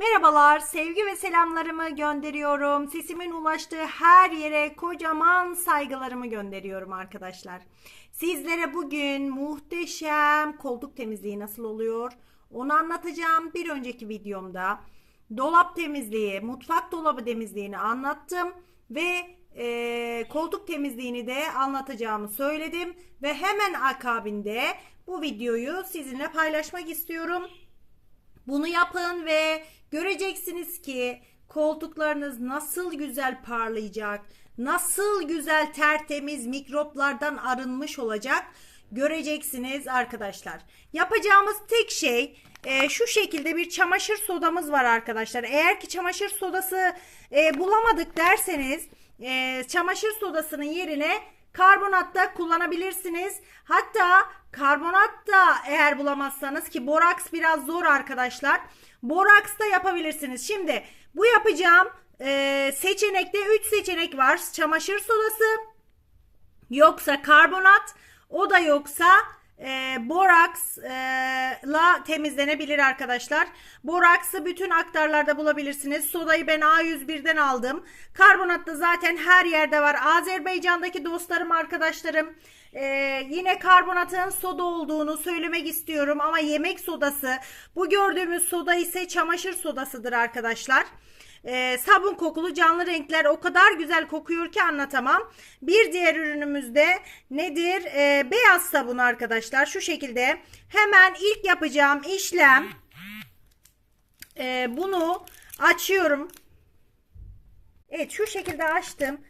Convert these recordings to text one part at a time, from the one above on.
Merhabalar, sevgi ve selamlarımı gönderiyorum. Sesimin ulaştığı her yere kocaman saygılarımı gönderiyorum arkadaşlar. Sizlere bugün muhteşem koltuk temizliği nasıl oluyor? Onu anlatacağım. Bir önceki videomda dolap temizliği, mutfak dolabı temizliğini anlattım ve e, koltuk temizliğini de anlatacağımı söyledim ve hemen akabinde bu videoyu sizinle paylaşmak istiyorum. Bunu yapın ve göreceksiniz ki koltuklarınız nasıl güzel parlayacak, nasıl güzel tertemiz mikroplardan arınmış olacak göreceksiniz arkadaşlar. Yapacağımız tek şey e, şu şekilde bir çamaşır sodamız var arkadaşlar. Eğer ki çamaşır sodası e, bulamadık derseniz e, çamaşır sodasının yerine karbonat da kullanabilirsiniz. Hatta karbonat da eğer bulamazsanız ki boraks biraz zor arkadaşlar. Boraks da yapabilirsiniz. Şimdi bu yapacağım e, seçenekte 3 seçenek var. Çamaşır sodası yoksa karbonat o da yoksa e, boraksla temizlenebilir arkadaşlar. Boraksı bütün aktarlarda bulabilirsiniz. Sodayı ben A101'den aldım. Karbonat da zaten her yerde var. Azerbaycan'daki dostlarım, arkadaşlarım e, yine karbonatın soda olduğunu söylemek istiyorum. Ama yemek sodası bu gördüğümüz soda ise çamaşır sodasıdır arkadaşlar. Ee, sabun kokulu canlı renkler o kadar güzel kokuyor ki anlatamam. Bir diğer ürünümüz de nedir? Ee, beyaz sabun arkadaşlar. Şu şekilde hemen ilk yapacağım işlem ee, bunu açıyorum. Evet şu şekilde açtım.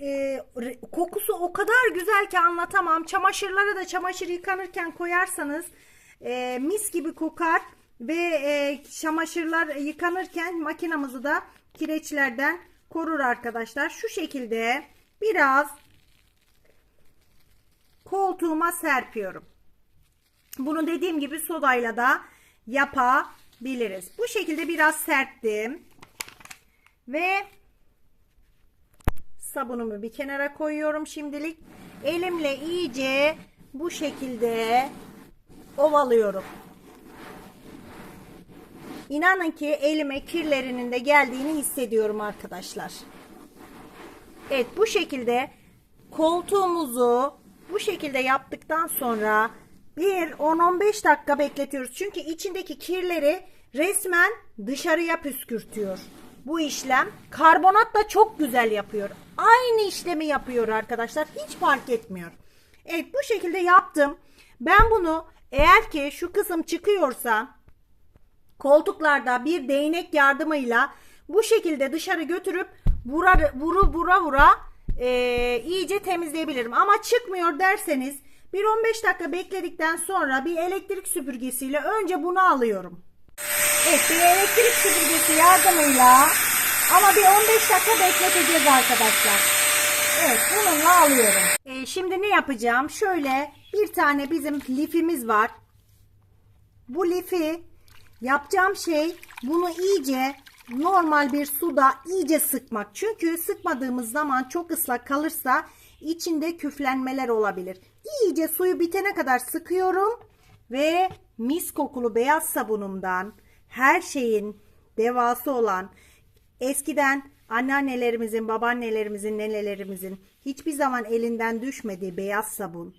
Re- kokusu o kadar güzel ki anlatamam. Çamaşırlara da çamaşır yıkanırken koyarsanız e, mis gibi kokar ve e, çamaşırlar yıkanırken makinamızı da kireçlerden korur arkadaşlar. Şu şekilde biraz koltuğuma serpiyorum. Bunu dediğim gibi sodayla da yapabiliriz. Bu şekilde biraz serptim. Ve sabunumu bir kenara koyuyorum şimdilik. Elimle iyice bu şekilde ovalıyorum. İnanın ki elime kirlerinin de geldiğini hissediyorum arkadaşlar. Evet bu şekilde koltuğumuzu bu şekilde yaptıktan sonra bir 10-15 dakika bekletiyoruz. Çünkü içindeki kirleri resmen dışarıya püskürtüyor. Bu işlem karbonat da çok güzel yapıyor. Aynı işlemi yapıyor arkadaşlar. Hiç fark etmiyor. Evet bu şekilde yaptım. Ben bunu eğer ki şu kısım çıkıyorsa koltuklarda bir değnek yardımıyla bu şekilde dışarı götürüp vura vuru vura vura e, iyice temizleyebilirim. Ama çıkmıyor derseniz bir 15 dakika bekledikten sonra bir elektrik süpürgesiyle önce bunu alıyorum. Evet bir elektrik süpürgesi yardımıyla ama bir 15 dakika bekleteceğiz arkadaşlar. Evet bununla alıyorum. E, şimdi ne yapacağım? Şöyle bir tane bizim lifimiz var. Bu lifi yapacağım şey bunu iyice normal bir suda iyice sıkmak. Çünkü sıkmadığımız zaman çok ıslak kalırsa içinde küflenmeler olabilir. İyice suyu bitene kadar sıkıyorum ve mis kokulu beyaz sabunumdan her şeyin devası olan eskiden anneannelerimizin, babaannelerimizin, nenelerimizin hiçbir zaman elinden düşmediği beyaz sabun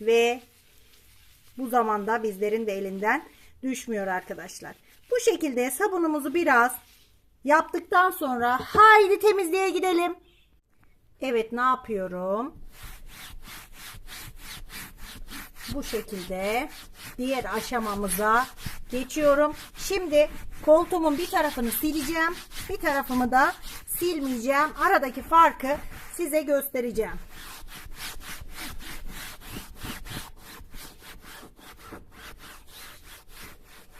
ve bu zamanda bizlerin de elinden düşmüyor arkadaşlar. Bu şekilde sabunumuzu biraz yaptıktan sonra haydi temizliğe gidelim. Evet ne yapıyorum? Bu şekilde diğer aşamamıza geçiyorum. Şimdi koltuğumun bir tarafını sileceğim. Bir tarafımı da silmeyeceğim. Aradaki farkı size göstereceğim.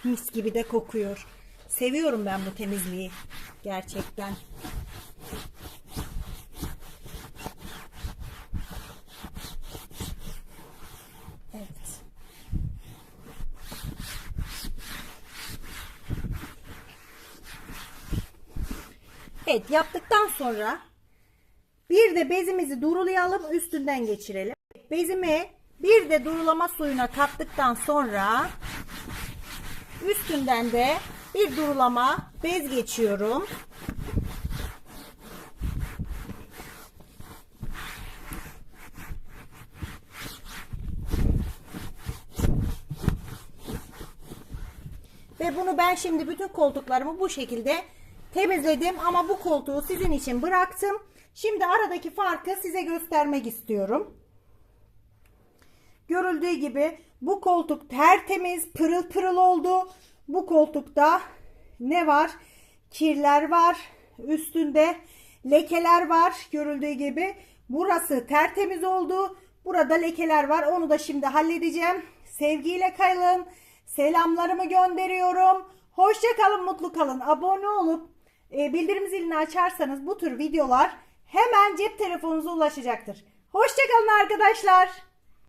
Mis gibi de kokuyor. Seviyorum ben bu temizliği. Gerçekten. Evet. Evet yaptıktan sonra bir de bezimizi durulayalım üstünden geçirelim. Bezimi bir de durulama suyuna kattıktan sonra Üstünden de bir durulama bez geçiyorum. Ve bunu ben şimdi bütün koltuklarımı bu şekilde temizledim ama bu koltuğu sizin için bıraktım. Şimdi aradaki farkı size göstermek istiyorum. Görüldüğü gibi bu koltuk tertemiz, pırıl pırıl oldu. Bu koltukta ne var? Kirler var. Üstünde lekeler var. Görüldüğü gibi burası tertemiz oldu. Burada lekeler var. Onu da şimdi halledeceğim. Sevgiyle kalın. Selamlarımı gönderiyorum. Hoşça kalın, mutlu kalın. Abone olup e, bildirim zilini açarsanız bu tür videolar hemen cep telefonunuza ulaşacaktır. Hoşça kalın arkadaşlar.